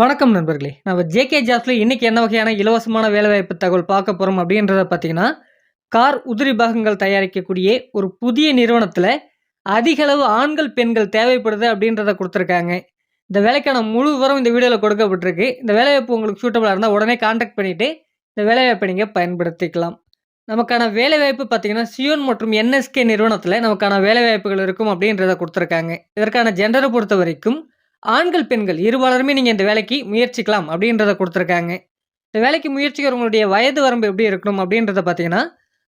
வணக்கம் நண்பர்களே. நம்ம ஜேகே ஜாப்ஸில் இன்றைக்கி என்ன வகையான இலவசமான வேலைவாய்ப்பு தகவல் பார்க்க போகிறோம் அப்படின்றத பார்த்தீங்கன்னா கார் உதிரி பாகங்கள் தயாரிக்கக்கூடிய ஒரு புதிய நிறுவனத்தில் அதிகளவு ஆண்கள் பெண்கள் தேவைப்படுது அப்படின்றத கொடுத்துருக்காங்க. இந்த வேலைக்கான முழு விவரம் இந்த வீடியோவில் கொடுக்கப்பட்டிருக்கு. இந்த வேலைவாய்ப்பு உங்களுக்கு சூட்டபுளாக இருந்தால் உடனே காண்டாக்ட் பண்ணிவிட்டு இந்த வேலைவாய்ப்பை நீங்கள் பயன்படுத்திக்கலாம். நமக்கான வேலைவாய்ப்பு பார்த்தீங்கன்னா சியோன் மற்றும் என்எஸ்கே நிறுவனத்தில் நமக்கான வேலைவாய்ப்புகள் இருக்கும் அப்படின்றத கொடுத்துருக்காங்க. இதற்கான ஜெண்டரை பொறுத்த வரைக்கும் ஆண்கள் பெண்கள் இருபாலருமே நீங்கள் இந்த வேலைக்கு முயற்சிக்கலாம் அப்படின்றத கொடுத்துருக்காங்க. இந்த வேலைக்கு முயற்சிக்கிறவங்களுடைய வயது வரம்பு எப்படி இருக்கணும் அப்படின்றத பார்த்தீங்கன்னா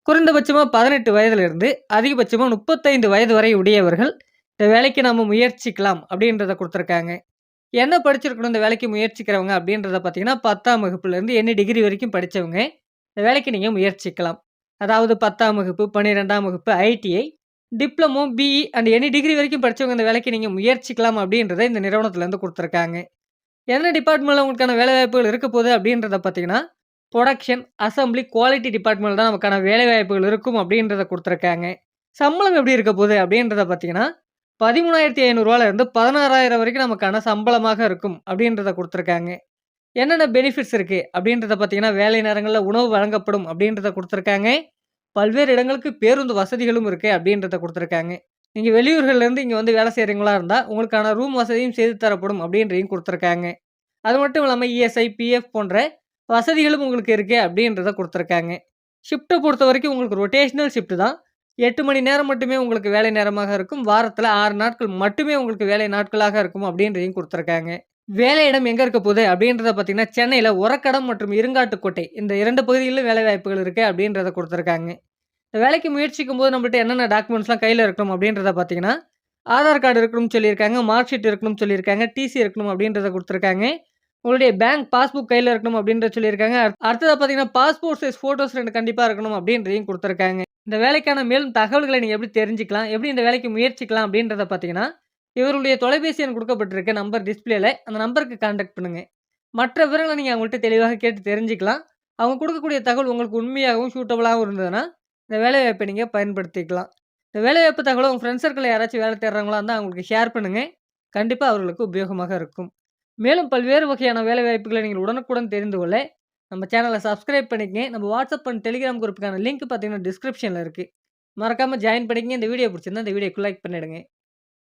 குறைந்தபட்சமாக பதினெட்டு வயதிலிருந்து அதிகபட்சமாக முப்பத்தைந்து வயது வரை உடையவர்கள் இந்த வேலைக்கு நம்ம முயற்சிக்கலாம் அப்படின்றத கொடுத்துருக்காங்க. என்ன படிச்சிருக்கணும் இந்த வேலைக்கு முயற்சிக்கிறவங்க அப்படின்றத பார்த்தீங்கன்னா பத்தாம் வகுப்புலேருந்து என்ன டிகிரி வரைக்கும் படித்தவங்க இந்த வேலைக்கு நீங்கள் முயற்சிக்கலாம். அதாவது பத்தாம் வகுப்பு பன்னிரெண்டாம் வகுப்பு ITI diploma BE and any degree வரைக்கும் படித்தவங்க இந்த வேலைக்கு நீங்கள் முயற்சிக்கலாம் அப்படின்றத இந்த நிறுவனத்துலேருந்து கொடுத்துருக்காங்க. என்ன டிபார்ட்மெண்ட்டில் உங்களுக்கான வேலைவாய்ப்புகள் இருக்க போகுது அப்படின்றத பார்த்தீங்கன்னா ப்ரொடக்ஷன் அசம்பிளி குவாலிட்டி டிபார்ட்மெண்ட் தான் நமக்கான வேலைவாய்ப்புகள் இருக்கும் அப்படின்றத கொடுத்துருக்காங்க. சம்பளம் எப்படி இருக்க போகுது அப்படின்றத பார்த்தீங்கன்னா பதிமூணாயிரத்தி ஐநூறுரூவாலேருந்து பதினாறாயிரம் வரைக்கும் நமக்கான சம்பளமாக இருக்கும் அப்படின்றத கொடுத்துருக்காங்க. என்னென்ன பெனிஃபிட்ஸ் இருக்குது அப்படின்றத பார்த்தீங்கன்னா வேலை நேரங்களில் உணவு வழங்கப்படும் அப்படின்றத கொடுத்துருக்காங்க. பல்வேறு இடங்களுக்கு பேருந்து வசதிகளும் இருக்குது அப்படின்றத கொடுத்துருக்காங்க. நீங்கள் வெளியூர்கள்லேருந்து இங்கே வந்து வேலை செய்கிறீங்களா இருந்தால் உங்களுக்கான ரூம் வசதியும் செய்து தரப்படும் அப்படின்றையும் கொடுத்துருக்காங்க. அது மட்டும் இல்லாமல் இஎஸ்ஐ பிஎஃப் போன்ற வசதிகளும் உங்களுக்கு இருக்குது அப்படின்றத கொடுத்துருக்காங்க. ஷிஃப்ட்டை பொறுத்த வரைக்கும் உங்களுக்கு ரொட்டேஷனல் ஷிஃப்ட் தான். எட்டு மணி நேரம் மட்டுமே உங்களுக்கு வேலை நேரமாக இருக்கும். வாரத்தில் ஆறு நாட்கள் மட்டுமே உங்களுக்கு வேலை நாட்களாக இருக்கும் அப்படின்றதையும் கொடுத்துருக்காங்க. வேலை இடம் எங்கே இருக்க போகுது அப்படின்றத பார்த்தீங்கன்னா சென்னையில் உரக்கடம் மற்றும் இருங்காட்டுக்கோட்டை இந்த இரண்டு பகுதிகளிலும் வேலை வாய்ப்புகள் இருக்குது அப்படின்றத கொடுத்துருக்காங்க. இந்த வேலைக்கு முயற்சிக்கும் போது நம்மள்ட்ட என்னென்ன டாக்குமெண்ட்ஸ்லாம் கையில் இருக்கணும் அப்படின்றத பார்த்தீங்கன்னா ஆதார் கார்டு இருக்கணும்னு சொல்லியிருக்காங்க மார்க் ஷீட் இருக்கணும்னு சொல்லியிருக்காங்க டிசி இருக்கணும் அப்படின்றத கொடுத்துருக்காங்க. உங்களுடைய பேங்க் பாஸ்புக் கையில் இருக்கணும் அப்படின்றத சொல்லியிருக்காங்க. அடுத்ததாக பார்த்தீங்கன்னா பாஸ்போர்ட் சைஸ் ஃபோட்டோஸ் ரெண்டு கண்டிப்பாக இருக்கணும் அப்படின்றதையும் கொடுத்துருக்காங்க. இந்த வேலைக்கான மேலும் தகவல்களை நீங்கள் எப்படி தெரிஞ்சுக்கலாம் எப்படி இந்த வேலைக்கு முயற்சிக்கலாம் அப்படின்றத பார்த்தீங்கன்னா இவருடைய தொலைபேசி எண் கொடுக்கப்பட்டிருக்க நம்பர் டிஸ்பிளேல அந்த நம்பருக்கு கான்டாக்ட் பண்ணுங்கள் மற்ற விவரங்களை நீங்கள் அவங்கள்ட்ட தெளிவாக கேட்டு தெரிஞ்சுக்கலாம். அவங்க கொடுக்கக்கூடிய தகவல் உங்களுக்கு உண்மையாகவும் சூட்டபுளாகவும் இருந்ததுன்னா இந்த வேலைவாய்ப்பை நீங்கள் பயன்படுத்திக்கலாம். இந்த வேலைவாய்ப்பு தகவலை உங்கள் ஃப்ரெண்ட்ஸ் சர்க்கிளில் யாராச்சும் வேலை தேடுறாங்களா இருந்தால் அவங்களுக்கு ஷேர் பண்ணுங்கள் கண்டிப்பாக அவர்களுக்கு உபயோகமாக இருக்கும். மேலும் பல்வேறு வகையான வேலைவாய்ப்புகளை நீங்கள் உடனுக்குடன் தெரிந்து கொள்ள நம்ம சேனலை சப்ஸ்கிரைப் பண்ணிக்கங்க. நம்ம வாட்ஸ்அப் அண்ட் டெலிகிராம் குரூப்புக்கான லிங்க் பார்த்தீங்கன்னா டிஸ்கிரிப்ஷனில் இருக்குது மறக்காமல் ஜாயின் பண்ணிக்கங்க. இந்த வீடியோ பிடிச்சிருந்தா இந்த வீடியோக்கு லைக் பண்ணிவிடுங்க